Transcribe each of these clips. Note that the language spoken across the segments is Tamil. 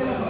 Yeah.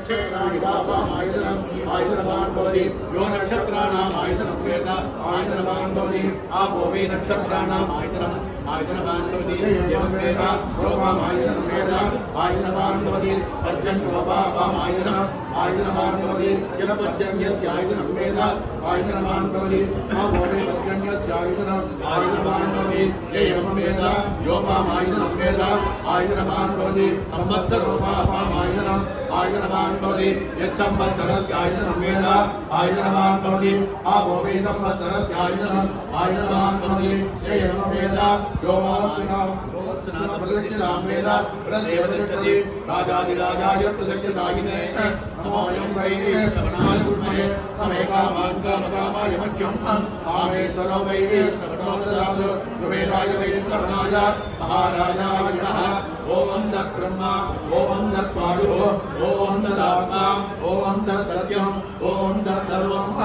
నక్షత్రాన్ని పాపం ఆయుధనం ఆయుధనవాన్ భవతి యో నక్షత్రాణం ఆయుధనం వేద ఆయుధనవాన్ భవతి ఆ భూమి నక్షత్రాణం ఆయుధనం ఆయుధనవాన్ భవతి ఏవం వేద రూపం వేద ఆయుధమాన్వది పర్జన్వపామాయుధన ఆయుధమాన్వది జలపర్జన్యస్యాయుధనం వేద ఆయుధమాన్వది మా మోదే పర్జన్యస్యాయుధనం ఆయుధమాన్వది ఏమేద యోపామాయుధనం వేద ఆయుధమాన్వది సంవత్సరోపామాయుధనం ఆయుధమాన్వది యత్సంవత్సరస్యాయుధనం వేద ఆయుధమాన్వది ఆ భోవే సంవత్సరస్యాయుధనం ఆయుధమాన్వది ఏమేద యోపామాయుధనం संवत्सरोपापाम् आयुधनम् आयुधनवान् भवति यत्संवत्सरस्य आयुधनं वेद आयुधनवान् भवति आपो वै संवत्सरस्य आयुधनम् आयुधनवान् भवति य एवं वेद यो प्रदक्षिणां वेद प्रदेव तिष्ठति राजाधिराजाय प्रसज्य साहिने नमोऽयं वै श्रवणाय गुरुमहे समे कामान् कामकामाय मह्यम् आमेश्वरो वै श्रवणो ददातु कुबेराय वै श्रवणाय महाराजाय नमः ॐ दब्रह्मा ॐ दत्पाडुः ॐ ददात्मा ॐ दत्सत्यम् ॐ दत्सर्वम्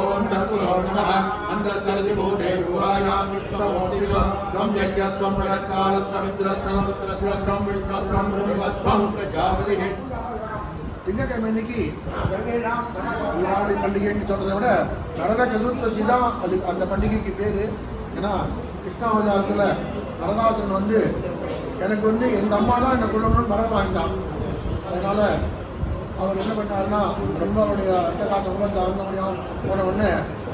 ॐ दत्पुरो नमः अन्तश्चलति भूते गुहायां विश्वमोटिविव त्वं यज्ञस्त्वं प्रकालस्तमिन्द्रस्त्वं पुत्रस्त्वं विष्णुत्वं ब्रह्मत्वं प्रजापतिः திங்கட்கிழமை இன்னைக்கு தீபாவளி பண்டிகைன்னு சொல்றதை விட நரக சதுர்த்தசி தான் அது அந்த பண்டிகைக்கு பேரு. ஏன்னா கிருஷ்ணாவதாரத்துல நரகாசன் வந்து எனக்கு வந்து எங்க அம்மா தான் என்னை கொள்ளணும்னு மரம் வாங்கிட்டான். அதனால அவர் என்ன பண்ணாருன்னா ரொம்ப அவருடைய அட்டகாசம் ரொம்ப தகுந்த முடியும் போன உடனே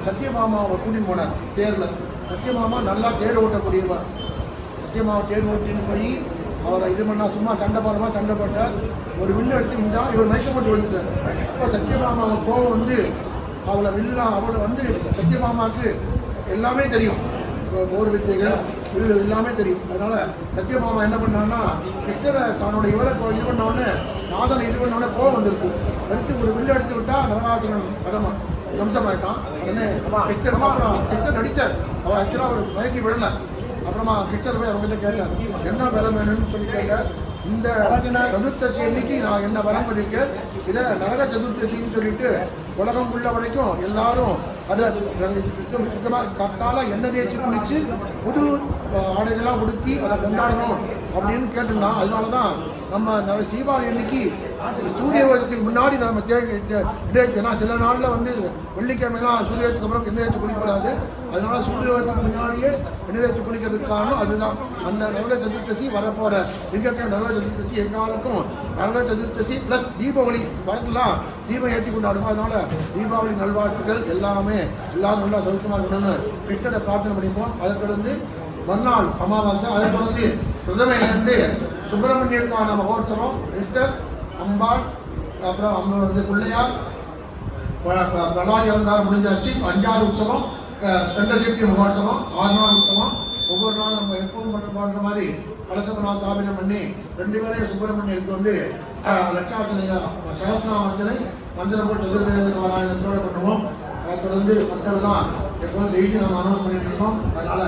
சத்தியமாமாவை கூட்டின்னு போனார் தேர்ல. சத்தியமாமா நல்லா தேர் ஓட்டக்கூடியவர். சத்தியமாவை தேர் ஓட்டின்னு போய் அவரை இது பண்ணா சும்மா சண்டை போடுறமா சண்டை போட்டார் ஒரு வில்லு எடுத்து முடிஞ்சால் இவர் மயக்கப்பட்டு விழுந்துட்டார். அப்போ சத்தியமாமாவை கோவம் வந்து அவளை வில்லா அவளை வந்து சத்யபாமாவுக்கு எல்லாமே தெரியும். போர் வித்தைகள் இது எல்லாமே தெரியும். அதனால சத்யபாமா என்ன பண்ணான்னா கிருஷ்ணரை தன்னோட இவரை இது பண்ண நாதனை இது பண்ண கோவம் அடுத்து ஒரு வில்லு எடுத்து விட்டா நரகாசுரன் பதமா கம்சமாயிட்டான் உடனே கிருஷ்ணர் அப்புறம் கிருஷ்ணர் நடிச்சார் ஆக்சுவலாக அவர் மயக்கி விடல. அப்புறமா கிருஷ்ணர் போய் அவங்ககிட்ட கேட்டார் என்ன வரம் வேணும்னு சொல்லி கேட்டார் இந்த சதுர்த்தசி அன்னைக்கு நான் என்ன வரம் பண்ணிருக்கேன் இதை நரக சதுர்த்தசின்னு சொல்லிட்டு உலகம் உள்ள வரைக்கும் எல்லாரும் அதை சுத்தம் சுத்தமாக கத்தால எண்ணெய் தேய்ச்சி குளிச்சு புது ஆடைகள்லாம் உடுத்தி அதை கொண்டாடணும். அப்படின்னு கேட்டிருந்தான் அதனால தான் நம்ம தீபாவளி அன்னைக்கு சூரிய உதயத்துக்கு முன்னாடி நம்ம ஏன்னா சில நாளில் வந்து வெள்ளிக்கிழமைலாம் சூரியத்துக்கு அப்புறம் எண்ணெய் வச்சு குளிக்கக்கூடாது. அதனால சூரிய உதயத்துக்கு முன்னாடியே எண்ணெய் வச்சு குளிக்கிறதுக்கு காரணம் அதுதான். அந்த நரக சதுர்த்தசி வரப்போற திங்கக்கிழமை நரக சதுர்த்தசி எங்காலுக்கும் நரக சதுர்த்தசி ப்ளஸ் தீபாவளி. வரலாம் தீபம் ஏற்றி கொண்டாடுவோம். அதனால தீபாவளி நல்வாழ்த்துக்கள் எல்லாமே எல்லாரும் நல்லா சௌக்கியமாக இருக்கணும்னு கிட்டட பிரார்த்தனை பண்ணிப்போம். அதை தொடர்ந்து மறுநாள் அமாவாசை அதை தொடர்ந்து பிரதமையிலிருந்து சுப்பிரமணியருக்கான மகோத்சவம் கிருஷ்ணர் அம்பாள் அப்புறம் அம்மா வந்து பிள்ளையார் ப- இறந்தார் முடிஞ்சாச்சு. அஞ்சாறு உற்சவம் கண்டசக்தி மகோத்சவம் ஆறு நாள் உற்சவம். ஒவ்வொரு நாள் நம்ம எப்பவும் பண்ண பாடுற மாதிரி கலசமனா ஸ்தாபனம் பண்ணி ரெண்டு பேரையும் சுப்பிரமணியத்துக்கு வந்து அஹ், லட்சார்ச்சனை சகஸ்நாமர்ச்சனை மந்திரம் போட்டு எதிர்வேத நாராயணத்தோடு பண்ணுவோம். அதை தொடர்ந்து தான் எப்போதும் டெய்லி நம்ம அனௌன்ஸ் பண்ணிட்டு இருக்கோம். அதனால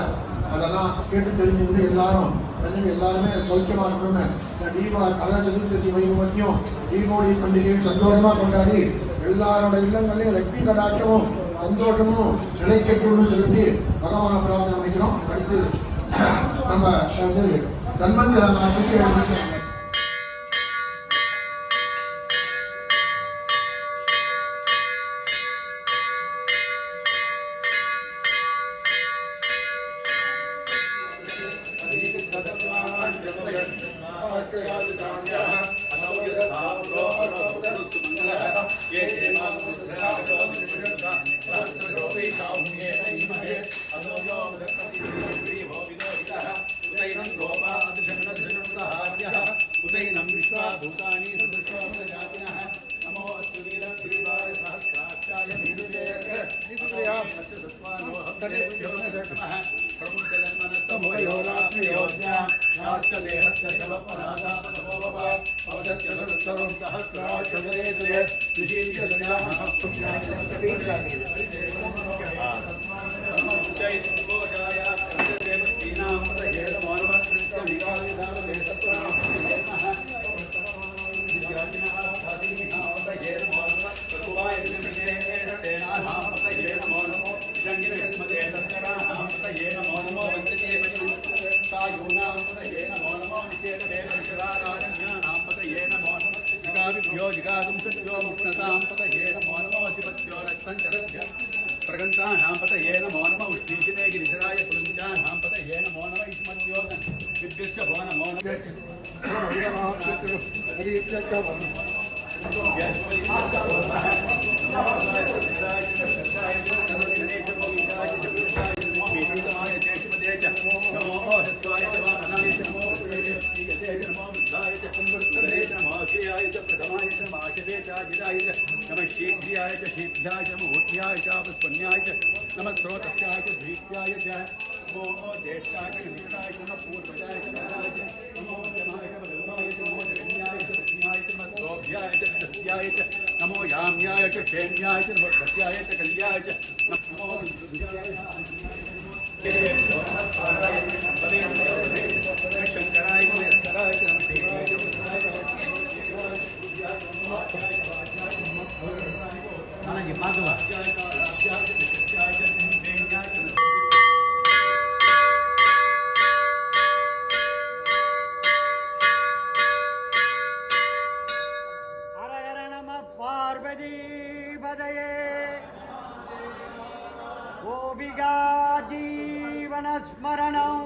அதெல்லாம் கேட்டு தெரிஞ்சுக்கிட்டு எல்லாரும் தெரிஞ்சு எல்லாருமே சௌக்கியமாக இருக்கணும்னு. இந்த தீபாவளி கலர் சதுர்த்தி வைபவத்தையும் தீபாவளி பண்டிகையும் சந்தோஷமாக கொண்டாடி எல்லாரோட இல்லங்களையும் லட்சுமி கடாட்டமும் சந்தோஷமும் நிலைக்கட்டும்னு சொல்லி பகவான பிரார்த்தனை வைக்கிறோம் அடுத்து நம்ம வந்து தன்மந்திர இருக்காங்க गोपिका जीवनस्मरणं